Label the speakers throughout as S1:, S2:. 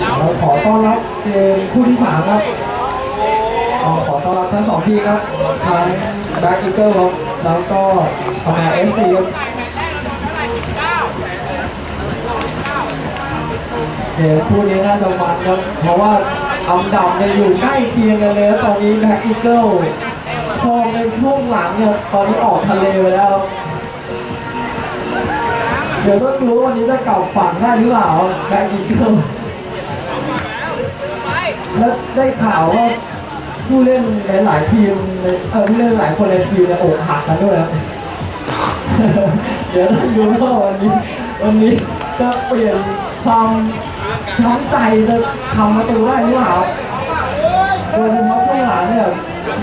S1: เราขอต้อนรับเกมคู่ที่สามครับขอขอต้อนรับทั้งสองทีมครับทั้งแบ็กอีเกิลครับแล้วก็ทำงานเอฟซีครับเกมคู่นี้น่าจะมันครับเพราะว่าอันดับเนี่ยอยู่ใกล้เคียงกันเลยตอนนี้แบ็กอีเกิลพอในช่วงหลังเนี่ยตอนนี้ออกทะเลไปแล้วครับ เดี๋ยวต้องรู้วันนี้จะกลับฝั่งได้หรือเปล่าแบ็กอีเกิลแล้วได้ข่าวว่าผู้เล่นหลายทีมในเออผู้เล่นหลายคนในทีมเนี่ยอกหักกันด้วยครับเดี๋ยวต้องดูว่าวันนี้วันนี้จะเปลี่ยนความช้ำใจจะทำประตูได้หรือเปล่าโดยเฉพาะช่วงหลังเนี่ย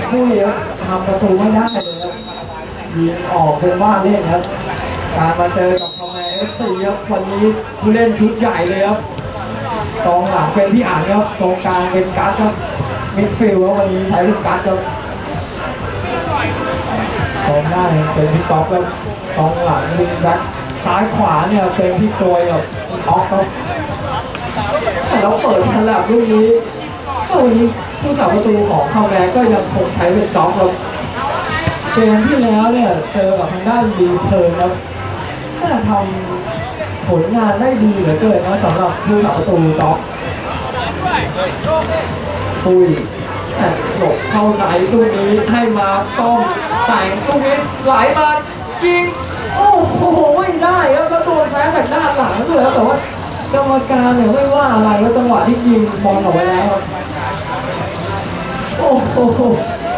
S1: ผู้เลี้ยงทำประตูไม่ได้เลยครับยิงออกเป็นว่าเล่นครับ การมาเจอกับ เอฟซีครับวันนี้ผู้เล่นชุดใหญ่เลยครับกองหลังเป็นพี่อ่านครับตรงกลางเป็นกัสครับมิดฟิลด์ครับวันนี้ใช้ลูกกัสครับตรงหน้าเนี่ยเป็นพี่ก๊อฟครับกองหลังวิงแบ็คซ้ายขวาเนี่ยเป็นพี่โจยกับออกครับแล้วเปิดทันแลบลูกนี้วันนี้ผู้สาประตูของคาแมนก็ยังคงใช้เป็นจ็อกครับเกมที่แล้วเนี่ยเจอกับทางด้านดีเทิร์นครับ น่าทำผลงานได้ดีเหลือเกินนะสำหรับผู้สับประตูด็อกปุยแต่หลบเข้าไหนตู้นี้ให้มาต้องแต่งตู้นี้ไหลมายิงโอ้โหไม่ได้ครับแล้วตัวแซงจากด้านหลังด้วยแต่ว่ากรรมการเนี่ยไม่ว่าอะไรแล้วจังหวะที่ยิงบอลออกไปแล้วครับโอ้โห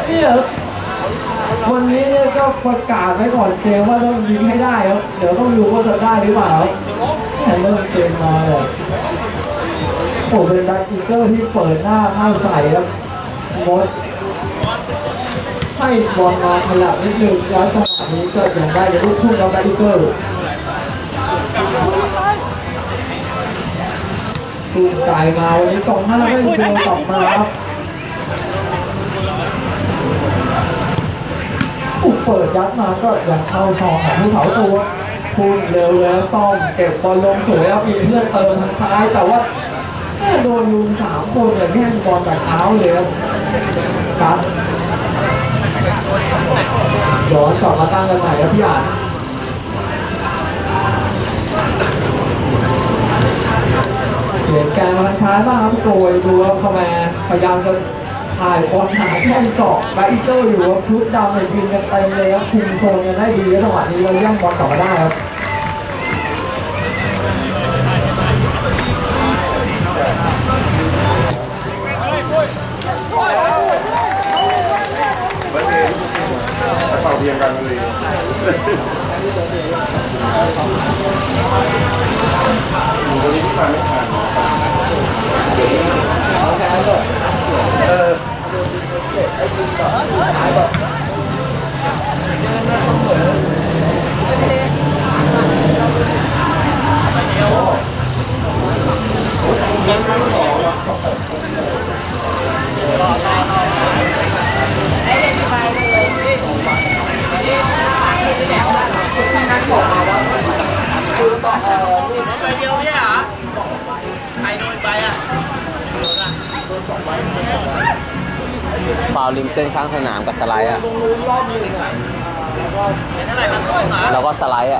S1: เนี่ย วันนี้เนี่ยก็ประกาศไว้ก่อนเกมว่าต้องยิงให้ได้ครับ เดี๋ยวต้องดูว่าจะได้หรือเปล่าแค่เริ่มเกมมาเลยโอ้เป็นแบ็คอีเกอร์ที่เปิดหน้าเข้าใส่ครับมดให้บอลมาขยับนิดนึงแล้วจังหวะนี้ก็ยังได้ลูกทุ่งแล้วแบ็คอีเกอร์ตุ้มจ่มาวันนี้กองหน้าไม่เจอกลับมาครับ ปุ๊บเปิดยัดมาก็ยังเข้าซองของผู้เสาตัวพุ่งเร็วแล้วต้อมเก็บบอลลงสวยครับมีเพื่อนเติมทางซ้ายแต่ว่าแม่โดนลุงสามคนเนี่ยแย่งบอลจากเท้าเลยครับย้อนกลับมาตั้งกันใหม่ครับพี่อ่านเปลี่ยนแกนมาทางซ้ายบ้างครับโกยดูว่าเข้ามาพยายามจะ ถ่ายบอลหาช่องเจาะแบอีเจอร์อยู่ครับชุดดำเนี่ยยิงกันเต็มเลยครับคุมโซนกันได้ดีจังหวะนี้เราย่างบอลกลับมาได้ครับ
S2: เบอร์เองเป่าเพียงกันเลย อยู่ เส้
S3: นข้างสนามกับสไลด์อะ
S4: เท่าไหร่มันต้องเหรอ
S3: แล้วก็สไลด์อ่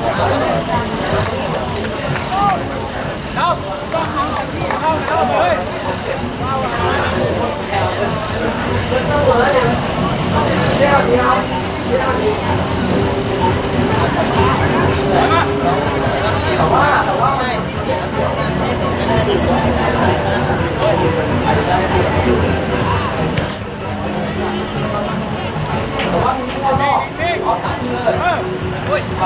S2: จ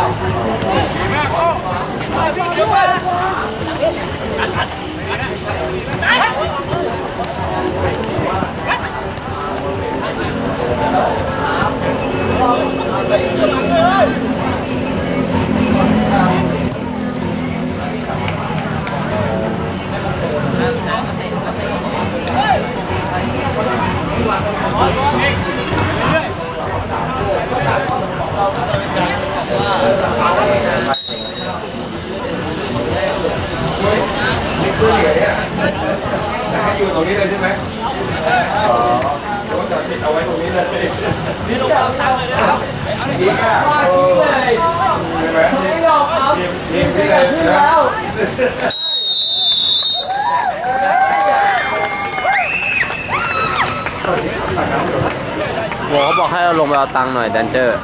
S2: เขา
S3: บอกให้เราลงไปเอาตังค์หน่อยแดนเจอร์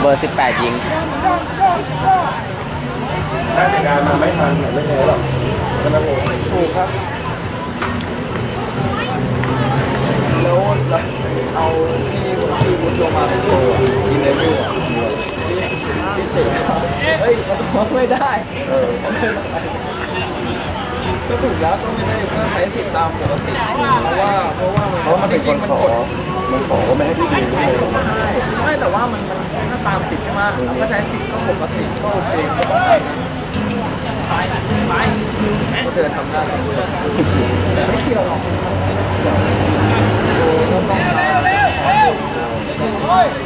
S3: เบอร์ 18 ยิง
S2: ถ้าในงานมันไม่ทันไม่แพ้หรอกใช่ไหมโอ้ถูกครับ
S1: แล้วเอาที่ที่วุฒิลงมาเป็นตัวทีมเลเวลอะเฮ้ยไม่ได้ ก็ถูกแล้วต้องไม่ได้ก็ใช้สิทธิ์ตามปกติเพราะว่าเพราะว่า
S2: เพราะมันเป็นคนขอมันขอก็ไม่ให้พี่ดีด้วย
S1: ไม่แต่ว่ามันมันถ้าตามสิทธิ์ใช่ไหมเราก็ใช้สิทธิ์ก็ปกติก็โอเคก็ต้องไปไปไปเดินทำหน้าสงสัยไม่เกี่ยวหรอกต้องต้อง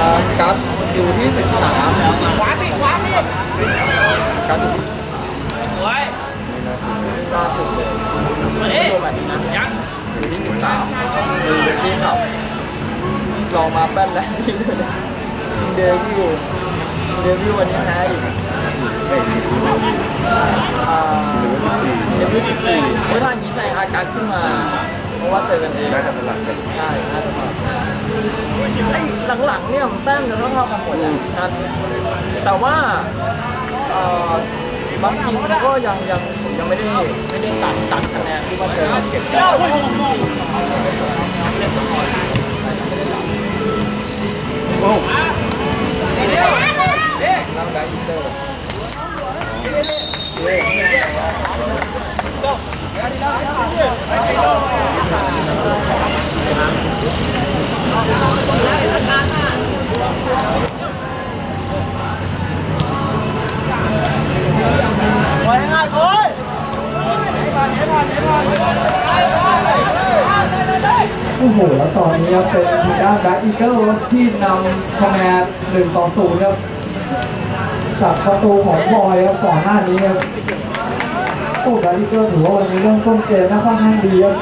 S1: อ่ากัสอยู่ที่ 13ขวาปิขวาปิกัสอยู่ที่
S4: โอ้ย
S1: ล่าสุดเลย
S4: มาดิ
S1: ตัวแบบนี้นะ
S4: ยัง
S1: อยู่ที่13มีที่ขับลองมาแป้นแล้วที่เดวิลเดวิลวันนี้แพ้อีกอ่าเดวิล14เมื่อทางนี้ใส่อาการขึ้นมา เพราะว่าเจอกันเอง
S2: น่าจะเป็นหลักกัน
S1: ใช่น่าจะสลับไอ้ หลังๆเนี่ยมันแต้มจะเท่าๆกันหมดเลยนะแต่ว่าเอ่อบางทีมเขาก็ยังยังยังไม่ได้ไม่ได้ตัดตัดคะแนนที่ว่าเจอกันเก็บแต้มนั่งแบงค์อินเตอร์ โอ้โหแล้วตอนนี้เป็นทางด้านแบ็คอีเกิลที่นำคะแนน1ต่อ0ครับจากประตูของบอยครับก่อนหน้านี้ครับโอ้แบ็คอีเกิลถือว่าวันนี้เริ่มต้นเกมน่าค่อนข้างดีครับ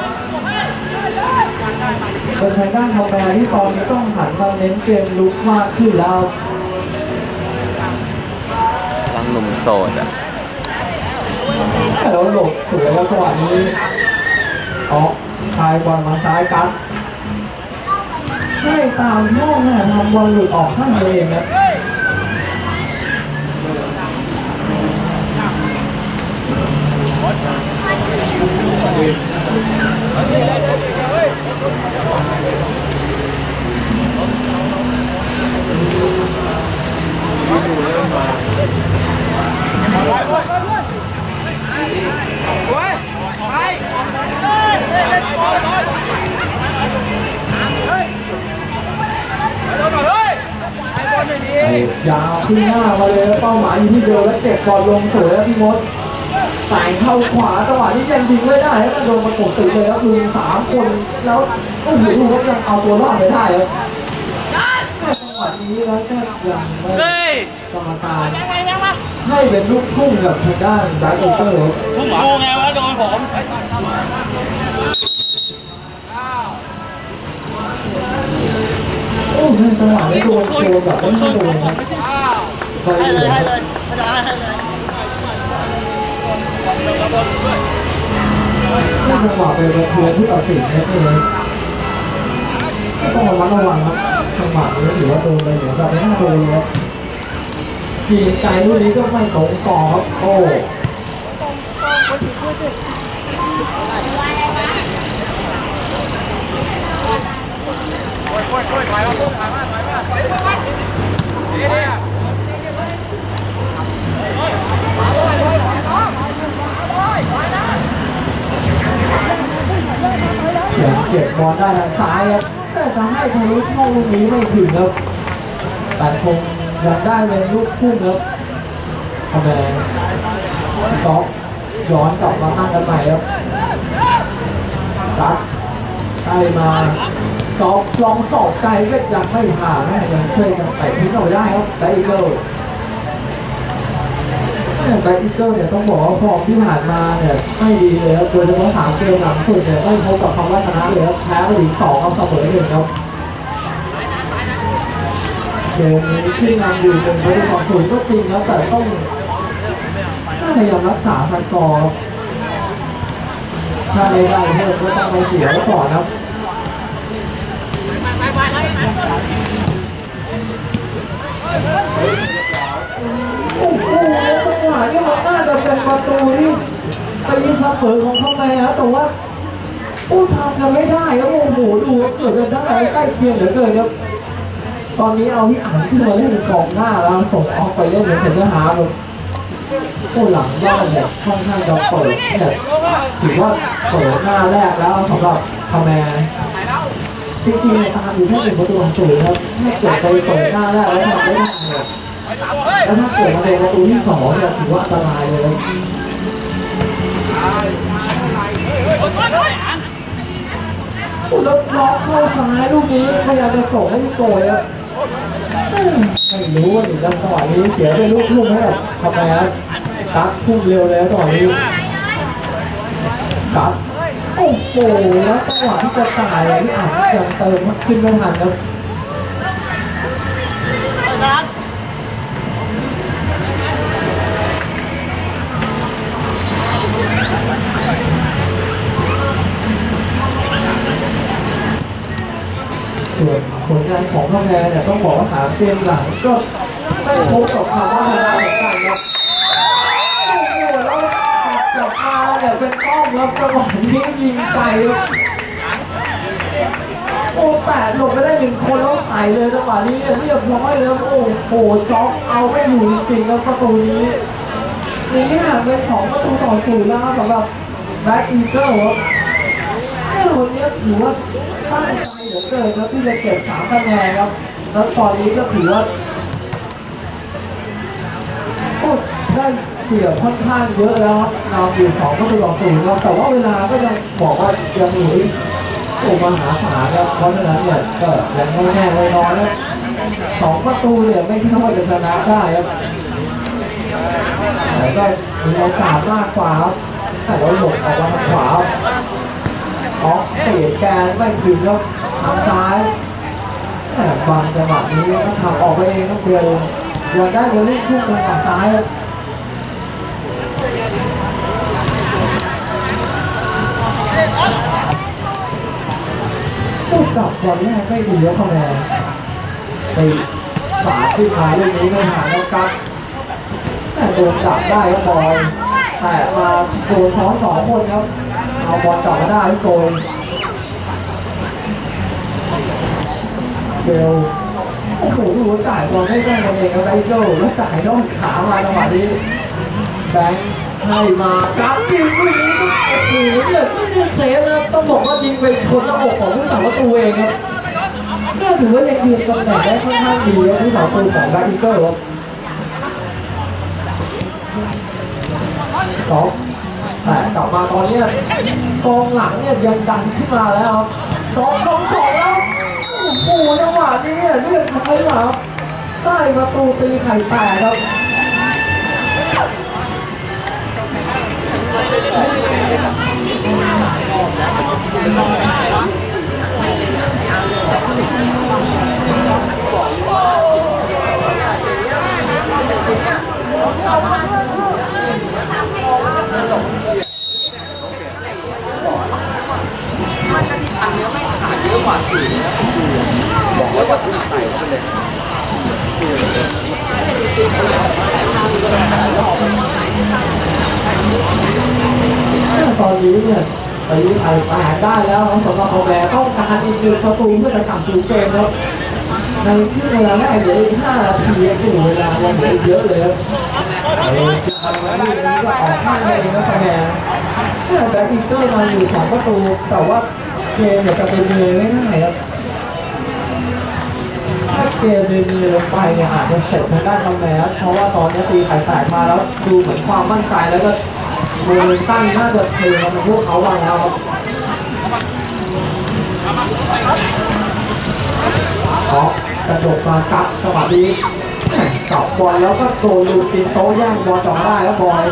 S1: เป็นทางด้านทอมแมร์ที่ตอนนี้ต้องหันมาเน้นเกมลุกมากขึ้นแล้ว
S3: รังหนุ่มโสดอะ
S1: แล้วหลบสวยแล้วจังหวะนี้อ๋อชายบอลมาซ้ายกันใช่ตามช่องน่ะทำบอลหลุดออกข้างตัวเองนะ ยาวขึ้นหน้ามาเลยเป้าหมายอยู่ที่เดียวแล้วเก็บบอลลงสวยแล้วพี่มดใส่เข้าขวาจังหวะนี้ยังยิงไม่ได้แล้วโดนประกบติดเลยครับลุงสามคนแล้วโอ้โหดูว่ายังเอาตัวรอดไม่ได้ครับแหม จังหวะนี้แล้วก็ยังไม่
S4: เฮ้ย
S1: กรรมการให้เป็นลูกทุ่งกับทางด้านดาร์กเตอร์ครับ
S4: ทุ่มดูไงว่าโดนผม
S1: โอ้ในจังหวะนี้โดนโดนแบบไม่โดนครับไป
S5: ให้
S1: เล
S5: เลย
S1: ย
S5: ให้เลยเขาจะให้ให้เลย
S1: ให้จังหวะเป็นระเบียงที่ตัดสินครับเลยต้องระมัดระวังครับ จังหวะนี้ถือว่าโดนเลยหมือแบบไม่น่าโดนเลยครับทีใจลูกนี้ก็ไม่ตรงกรอบครับโอ้เฉียงเก็บบอลได้ทางซ้ายครับ แต่จะให้ทะลุช่องลูกนี้ไม่ถึงครับแต่คงยังได้เป็นลูกพุ่งครับทำแนนก๊อกย้อนกลับมาตั้งกันใหม่ครับซัดไต่มาต๊อกลองสอบไกลก็ยังไม่ผ่านนะยังช่วยกันไต่ทิ้งเอาได้ครับไต่เกิล ไดอีเกิลเนี่ยต้องบอกว่าฟอร์มที่ผ่านมาเนี่ยไม่ดีเลยครับโดยเฉพาะสามเกมหลังสุดเนี่ยไม่พบกับคำว่าชนะเลยครับแพ้ไปถึงสองครับเสมอหนึ่งครับเกมนี้ที่นำอยู่เป็นไปด้วยความสูงก็จริงนะแต่ต้องพยายามรักษาสกอร์ถ้าไม่ได้เพิ่มก็ต้องไปเสียก่อนครับโอ้โห หวะนี้มันน่าจะเป็นประตูที่ตีเสมอของข้างในะแต่ว่าโอ้ทำกันไม่ได้ครับโอ้โหดูเกิดจะได้ใกล้เคียงเหลือเกินครับ ตอนนี้เอาที่อ่านขึ้นมาเล่นเป็นกองหน้าแล้วส่งออกไปเล่นเป็นเซนเตอร์ฮาร์ฟครับโอ้หลังบ้านเนี่ยค่อนข้างจะเปิดเนี่ยถือว่าเปิดหน้าแรกแล้วสำหรับคาแมร์จริงๆตามอยู่แค่หนึ่งประตูต่อศูนย์ครับถ้าเกิดไปเปิดหน้าแรกแล้วทำไม่ได้เนี่ย แล้วถ้าเกิดมาโดนประตูที่สองเนี่ยถือว่าอันตรายเลยอ้แล้วล็อกเข้าซ้ายลูกนี้พยายามจะส่งให้พี่โกยครับไม่รู้ว่าถึงจังหวะนี้เสียไปลูกทุ่งให้กับคาแมร์ตัดพุ่งเร็วเลยจังหวะนี้ตัดโอ้โหแล้วจังหวะที่จะจ่ายที่อาจจะเติมมากขึ้นไม่ทันครับ คาแมร์เนี่ยต้องบอกว่าหาเกมหลังก็ไม่พบกับคำว่าชนะเหมือนกันครับโอ้โหแล้วกลับมาเนี่ยเป็นต้อมครับจังหวะนี้ยิงไกลโอ้แปดหลบไปได้หนึ่งคนแล้วใส่เลยจังหวะนี้เนี่ยเรียบร้อยเลยโอ้โหจ็อกเอาไม่อยู่จริงๆครับประตูนี้นี่ห่างเป็นสองประตูต่อศูนย์แล้วครับสำหรับแบ็คอีเกิลครับ วันนี้ถือว่าตั้งใจเหลือเกินครับที่จะเก็บสามคะแนนครับแล้วตอนนี้ก็ถือว่าโอ้ได้เสียค่อนข้างเยอะแล้วครับนำอยู่สองประตูต่อศูนครับแต่ว่าเวลาก็ยังบอกว่ายังมีโอ้มหาศาลครับเพราะฉะนั้นเนี่ยก็ยังไม่แน่ไม่นอนนะสองประตูเนี่ยไม่ใช่ว่าจะชนะได้ครับแต่ก็มีโอกาสมากกว่าครับแต่ว่าหลบออกมาขวา ครับออกเสียแกนไม่ถึงครับทางซ้ายบางจังหวะนี้ก็ทำออกไปเองครับเดียวยังได้เดลิทุ่งทางฝั่งซ้ายครับผู้จับบอลแรกไม่ดีแล้วคะแนนไปฝาขึ้นมาเรื่องนี้ไม่หาแล้วครับแต่โดนจับได้ครับอลแต่มาโดนซ้อนสองคนครับ เอาบอลจับมาได้ที่โกยเบลโอ้โหดูว่าจ่ายบอลไม่ได้กันเองครับไอโจ้แล้วจ่ายน้อกขามาจังหวะนี้แบงค์ให้มากับยิงลูกนี้โอ้โหเนี่ยไม่ได้เซฟนะต้องบอกว่ายิงไปชนหน้าอกของผู้สาวประตูเองครับก็ถือว่ายังยืนตำแหน่งได้ค่อนข้างดีครับผู้สาวประตูของแบงค์อีเกิลครับสอง แต่กลับมาตอนนี้กองหลังเนี่ยยังดันขึ้นมาแล้วครับสองสองสองแล้วโอ้โหจังหวะนี้เนี่ยเรียกใครมาครับได้ประตูตีไข่แตกครับตอ นนี้เนี่ยตีไข่แตกได้แล้วสำหรับโปรแกรมต้องการอีกหนึ่งประตูเพื่อจะกลับสู่เกมครับในที่เวลาแรกเหลืออีก5นาทีโอ้โหเวลายังเหลือเยอะเลยครับ จะทำอะไรนี่ก็ออกข้างเลยนะคะแนนแต่อีกเกอร์มาอยู่สองประตูแต่ว่าเกมเนี่ยจะเป็นเลยไม่ง่ายครับถ้าเกมเดินลงไปเนี่ยอาจจะเสร็จทางด้านกำแพงเพราะว่าตอนนี้ตีไข่แตกมาแล้วดูเหมือนความมั่นใจแล้วก็โมเมนตัมน่าจะเทมาเป็นพวกเขาว่าแล้วครับเพราะกระโดดมากับจังหวะนี้ กับบอลแล้วก็โดนลูกินโต้แย่งบอลจ่อได้แล้วบอย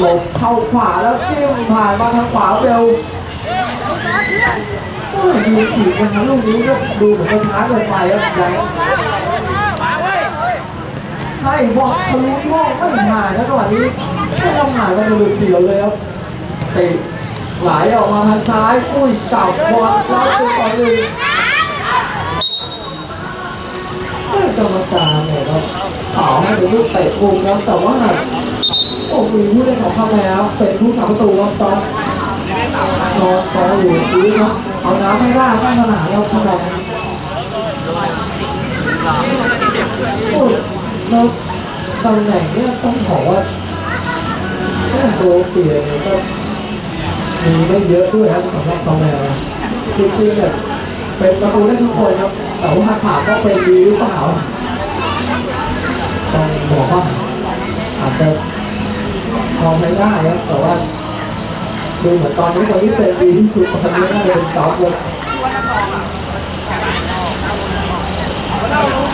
S1: หลบเข้าขวาแล้วจิ้มผ่านมาทางขวาเบลโอ้ยดูขีดนลูกนี้ก็ดูเหมือนจะช้าเกินไปครับแรงให้บอลทะลุช่องไม่ผ่านแล้วจังหวะนี้ไม่ต้องผ่านไปเลยเดียวเลยครับติไหลออกมาทางซ้ายปุ้ยจับบอลแล้วเป็นต่อหนึ่ง กรรมการเนี่ยครับขาวให้เป็นลูกเตะมุมครับแต่ว่าโอ้มีผู้เล่นของเขาแล้ว เป็นผู้ทำประตูครับตอนนอนตอนอยู่พื้นครับเอาน้ำให้ราดข้างสนามเราสนองโอ้เราตำแหน่งเนี่ยต้องบอกว่าเรื่องโปรเปลี่ยนก็มีไม่เยอะด้วยครับสำหรับตำแหน่งจริงๆเนี่ยเป็นประตูได้ทุกคนครับ แต่ว่าถามว่าเป็นดีหรือเปล่าต้องบอกว่าอาจจะพอไม่ได้ครับแต่ว่าดูเหมือนตอนนี้คนที่เป็นดีที่สุดตอนนี้น่าจะเป็นสองคน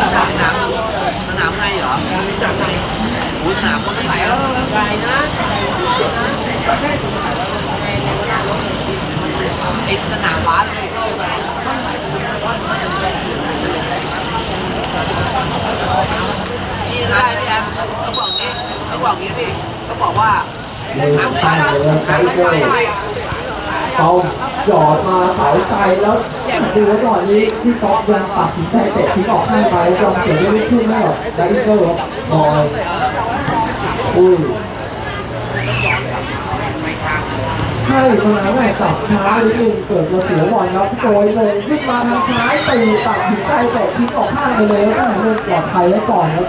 S5: สนามสนามในเหรอโอ้สนามคนเล่นเยอะไอ้สนามบาสเลยว่าเขาอย่าง นี่ก็ได้พี่แอมต้องบอกนี้ต้องบอกนี้พี่ต้องบอกว่า
S1: มือใช่เลยใช้เกลเอาหยอดมาเสาไฟแล้วดูว่าตอนนี้ที่ก๊อฟยังตัดสินใจเตะทิ้งออกข้างไปจอมเสียไม่ขึ้นไม่หรอกไดเกอร์บอยอุ้ย ใช่ตรงนั้นแหละจับช้าหรือนึงเกิดมาเสียบอลครับโกยเลยขึ้นมาทางซ้ายตีตัดสินใจตะทิ้งออกข้างไปเลยแล้วก็เล่นปลอดภัยไว้ก่อนครับ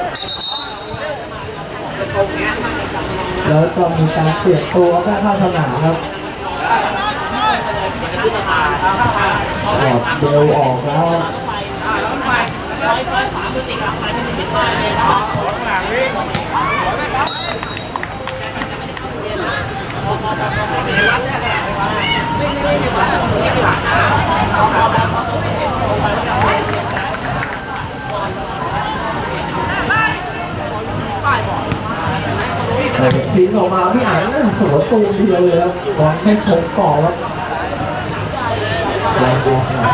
S1: แล้วก็มีการเปลี่ยนตัวแค่ข้างสนามครับ
S5: มันจะขึ้นสะพาน
S1: ออกเบลออกแล้ว ทิ้งออกมาพี่อ่านสวนตูมเดียวเลยครับบอลให้คงก่อครับ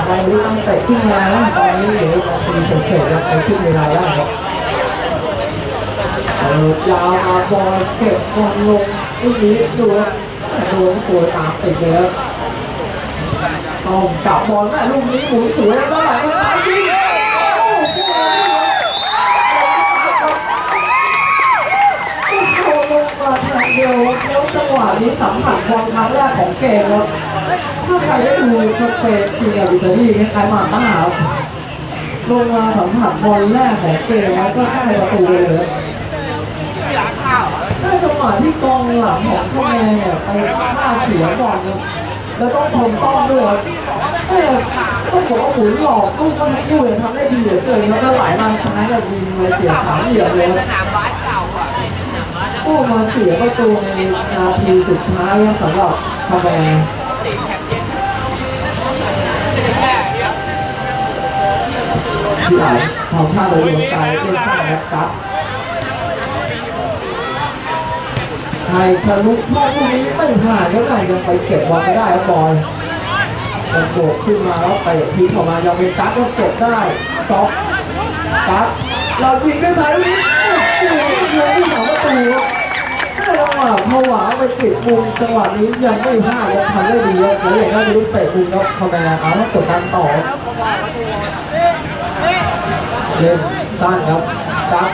S1: ไปรู้ตั้งแต่ขึ้นมาแล้วตอนนี้เหลือตีเฉยๆแล้วไปขึ้นเวลาแล้วครับเออยาวมาบอลเก็บบอลลง ลูกนี้ดูครับโดนตัวตามติดเลยครับต้องจับบอลแม่ลูกนี้หมุนสวยแล้วก็ไหมาซ้ายยิงโอ้โหลงมาทางเดียวแล้วจังหวะนี้สัมผัสบอลครั้งแรกของเกมครับถ้าใครได้ดูสเปนทีมกับอิตาลีคล้ายๆมาต้าลงมาสัมผัสบอลแรกของเกมแล้วก็ได้ประตูเลยครับ ได้จังหวะที่กองหลังของแนนเนี่ยไปฆ่าดเสียบอลแล้วต้องทนต้องด้วยครับเอ้ยต้องบอกว่าหมุนหลอกลูกก็ทั้งคู่เลยทำได้ดีเหลือเกินแล้วก็หลมาซ้ายแบบยิงเลยเสียสาเหลี่ยมเลย
S5: สนามบาสเก่าอะ
S1: โอ้มาเสียประตูในนาทีสุดท้ายสำหรับคาแบที่ไหลังท่าเลยดวงใจเล่นข้างนะครั ไทยทะลุช่องนี้ไม่ผ่านแล้วไงยังไปเก็บบอลไม่ได้ครับบอลมันโบกขึ้นมาแล้วเตะทีเข้ามายังเป็นกั๊กก็เก็บได้ต๊อกกั๊กเรายิงด้วยสายลูกนี้โอ้โหเลยที่สองประตูไม่ระหว่างผวาไปติดมุมจังหวะนี้ยังไม่พลาดยังทำได้ดีครับแล้วอย่างนั้นลูกเตะมุมแล้วเข้ามาเอาแล้วกดดันต่อเล่นสั้นครับจับ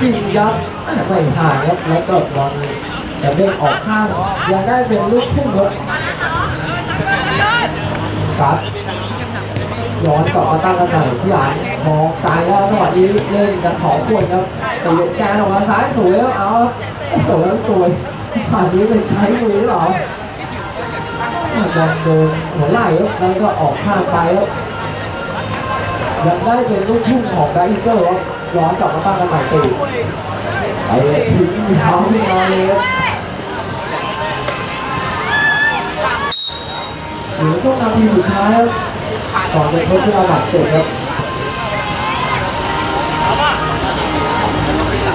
S1: ยิงยับไม่ห่างครับแล้วก็บอล แต่เด้งออกข้างยังได้เป็นลูกพุ่งครับย้อนกลับมาตั้งกันใหม่ที่หลังมองซ้ายแล้วจังหวะนี้เล่นกันสองคนครับตีแกนออกมาซ้ายสวยแล้วเอาโอ้โหแล้วสวยผ่านนี้เป็นใช้มือหรอบอลโดนหัวไหล่แล้วก็ออกข้างไปครับยังได้เป็นลูกทุ่งของไดเกอร์ย้อนกลับมาตั้งกันใหม่ตีไปถึงเท้าที่มาเลย เหลือช่วงนาทีสุดท้ายก่อนจะทดเวลาบาดเจ็บครับ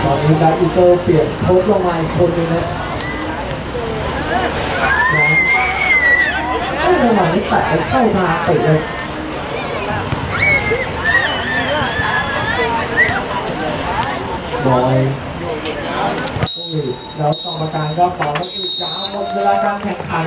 S1: ตอนนี้ไดเกอร์เปลี่ยนโค้ชลงมาอีกคนนึงนะย้อนจังหวะนี้แตะเข้าทาเตะเลยบอยแล้วกรรมการก็ขอให้อีกามหมดเวลาการแข่งขัน